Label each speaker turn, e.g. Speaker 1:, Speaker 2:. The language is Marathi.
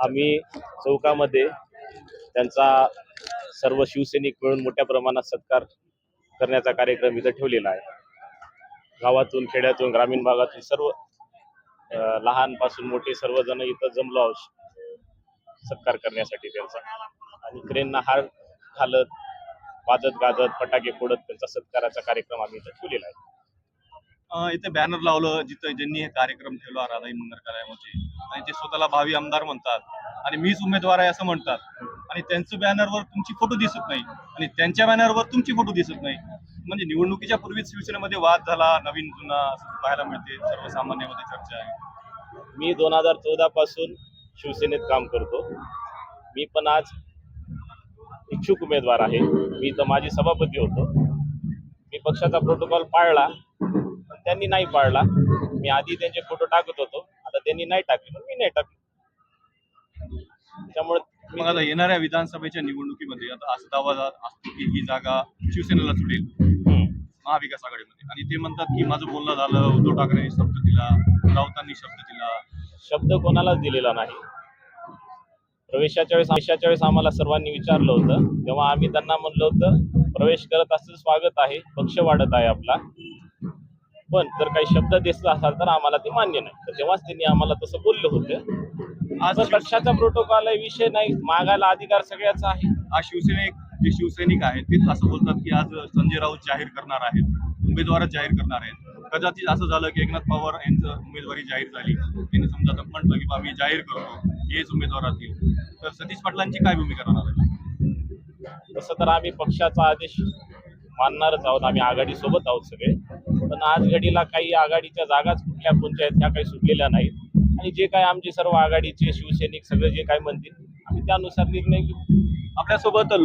Speaker 1: आम्ही चौकामध्ये त्यांचा सर्व शिवसैनिक मिळून मोठ्या प्रमाणात सत्कार करण्याचा कार्यक्रम इथं ठेवलेला आहे. गावातून खेड्यातून ग्रामीण भागातून सर्व लहानपासून मोठे सर्वजण इथं जमलो आहोत. सत्कार करण्यासाठी त्यांचा. आणि क्रेनना हार घालत वाजत गाजत फटाके फोडत त्यांचा सत्काराचा कार्यक्रम आम्ही इथं ठेवलेला आहे.
Speaker 2: इथे बॅनर लावलं जिथं ज्यांनी हे कार्यक्रम ठेवला राधाई मंगरकालयामध्ये आणि ते स्वतःला भावी आमदार म्हणतात. आणि मीच उमेदवार आहे असं म्हणतात. आणि त्यांचं बॅनरवर तुमची फोटो दिसत नाही. आणि त्यांच्या बॅनरवर तुमची फोटो दिसत नाही. म्हणजे निवडणुकीच्या पूर्वीच शिवसेनेमध्ये वाद झाला नवीन जुना पाहायला मिळते. सर्वसामान्यामध्ये चर्चा आहे.
Speaker 1: मी दोन हजार चौदा पासून शिवसेनेत काम करतो. मी पण आज इच्छुक उमेदवार आहे. मी तर माझी सभापती होतो. मी पक्षाचा प्रोटोकॉल पाळला. त्यांनी नाही पाळला. मी आधी त्यांचे फोटो टाकत होतो. आता त्यांनी नाही टाकले पण मी नाही टाकले. त्यामुळे
Speaker 2: मग आता येणाऱ्या विधानसभेच्या निवडणुकीमध्ये आता असं दावा असतो की ही जागा शिवसेनेला सुटेल. महाविकास आघाडीमध्ये. आणि ते म्हणतात की माझं बोलणं झालं उद्धव ठाकरेंनी शब्द दिला राऊतांनी शब्द दिला.
Speaker 1: शब्द कोणालाच दिलेला नाही. प्रवेशाच्या वेळेस प्रवेशाच्या वेळेस आम्हाला सर्वांनी विचारलं होतं. तेव्हा आम्ही त्यांना म्हणलं होतं प्रवेश करत असं स्वागत आहे पक्ष वाढत आहे आपला. पण जर काही शब्द दिसत असाल तर आम्हाला ते मान्य नाही. तर तेव्हाच त्यांनी आम्हाला तसं बोललं होतं. आज पक्षाचा प्रोटोकॉल आहे विषय नाही. मागायला अधिकार सगळ्याचा आहे.
Speaker 2: आज शिवसैनिक जे शिवसैनिक आहेत तेच असं बोलतात की आज संजय राऊत जाहीर करणार आहेत. उमेदवारच जाहीर करणार आहेत. कदाचित असं झालं की एकनाथ पवार यांचं उमेदवारी जाहीर झाली. त्यांनी समजा आता म्हटलं की मी जाहीर करतो. हेच उमेदवार असतील तर सतीश पाटलांची काय भूमिका राहणार आहे?
Speaker 1: तसं तर आम्ही पक्षाचा आदेश मानणारच आहोत. आम्ही आघाडीसोबत आहोत सगळे. पण आज घडीला काही आघाडीच्या जागाच कुठल्या कोणत्या आहेत त्या काही सुटलेल्या नाहीत. आणि जे काय आमचे सर्व आघाडीचे शिवसैनिक सगळे जे काय म्हणतील आम्ही त्यानुसार निर्णय घेऊ.
Speaker 2: आपल्यासोबत लोहा